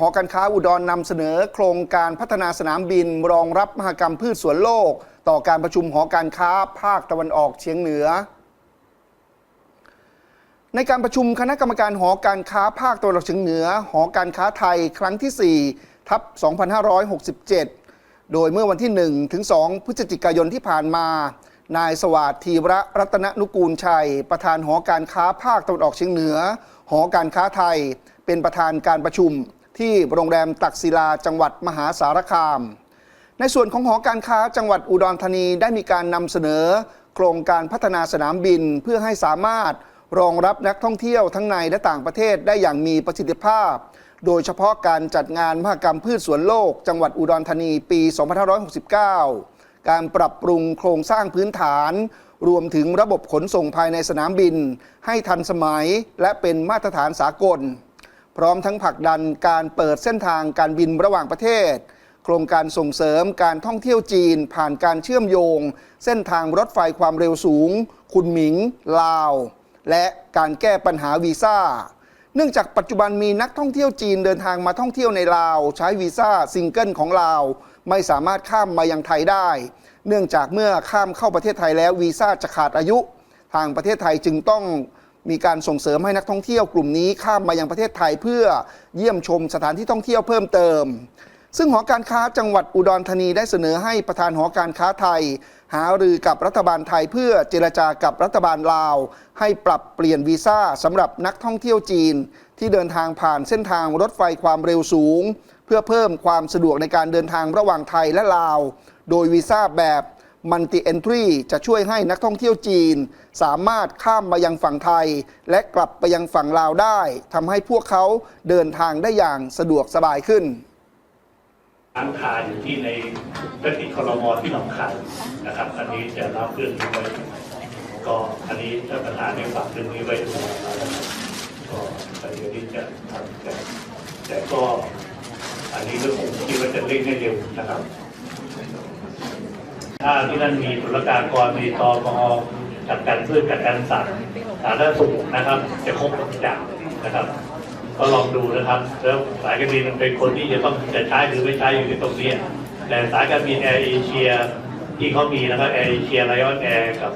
หอการค้าอุดรนำเสนอโครงการพัฒนาสนามบิน รองรับมหกรรมพืชสวนโลก ต่อการประชุมหอการค้าภาคตะวันออกเฉียงเหนือ ในการประชุมคณะกรรมการหอการค้าภาคตะวันออกเฉียงเหนือ หอการค้าไทยครั้งที่ 4 ทับ 2567 โดยเมื่อวันที่ 1 ถึง 2 พฤศจิกายนที่ผ่านมา นายสวัสดิ์ธีระรัตนนุกูลชัย ประธานหอการค้าภาคตะวันออกเฉียงเหนือ หอการค้าไทย เป็นประธานการประชุม ที่โรงแรมตักศิลาจังหวัดมหาสารคาม ในส่วนของหอการค้าจังหวัดอุดรธานีได้มีการนำเสนอ โครงการพัฒนาสนามบินเพื่อให้สามารถรองรับนักท่องเที่ยวทั้งในและต่างประเทศได้อย่างมีประสิทธิภาพ โดยเฉพาะการจัดงานมหกรรมพืชสวนโลก จังหวัดอุดรธานีปี 2569 การปรับปรุงโครงสร้างพื้นฐาน รวมถึงระบบขนส่งภายในสนามบิน ให้ทันสมัยและเป็นมาตรฐานสากล พร้อมทั้งผลักดันการเปิดเส้นทางการบินระหว่างประเทศ โครงการส่งเสริมการท่องเที่ยวจีน ผ่านการเชื่อมโยง เส้นทางรถไฟความเร็วสูง คุณหมิง ลาว และการแก้ปัญหาวีซ่า เนื่องจากปัจจุบันมีนักท่องเที่ยวจีนเดินทางมาท่องเที่ยวในลาว ใช้วีซ่าซิงเกิลของลาว ไม่สามารถข้ามมายังไทยได้ เนื่องจากเมื่อข้ามเข้าประเทศไทยแล้ววีซ่าจะขาดอายุ ทางประเทศไทยจึงต้อง มีการส่งเสริมให้นักท่องเที่ยวกลุ่มนี้ข้ามมายังประเทศไทยเพื่อเยี่ยมชมสถานที่ท่องเที่ยวเพิ่มเติม ซึ่งหอการค้าจังหวัดอุดรธานีได้เสนอให้ประธานหอการค้าไทย หารือกับรัฐบาลไทยเพื่อเจรจากับรัฐบาลลาว ให้ปรับเปลี่ยนวีซ่าสำหรับนักท่องเที่ยวจีน ที่เดินทางผ่านเส้นทางรถไฟความเร็วสูง เพื่อเพิ่มความสะดวกในการเดินทางระหว่างไทยและลาว โดยวีซ่าแบบ มั l ติเอนทรีจะช่วยให้นักท่องเที่ยวจีน สามารถข้ามมายังฝั่งไทย และกลับไปยังฝั่งลาวได้ทำให้พวกเขาเดินทางได้อย่างสะดวกสบายขึ้นค้างคาอยู่ที่ในมติครมอที่หนองคายนะครับ อันนี้จะรับเรื่องนี้ไว้ก็อันนี้ท่านประธานได้ฝากเรื่องนี้ไว้ดูนะครับก็เดี๋ยวนี้จะทำแต่แต่ก็อันนี้ก็คงคิดว่าจะเร่งให้เร็วนะครับ ถ้าที่นั่นมีตุลกากรมีตมอจัดการพืชจัดการสัตว์สาธารณสุขนะครับ จะครบทุกอย่างนะครับ ก็ลองดูนะครับ แล้วสายการบินมันเป็นคนที่จะต้องจะใช้หรือไม่ใช้อยู่ในตรงนี้แต่สายการบินแอร์เอเชียที่เขามีนะครับแอร์เอเชียไลออนแอร์กับ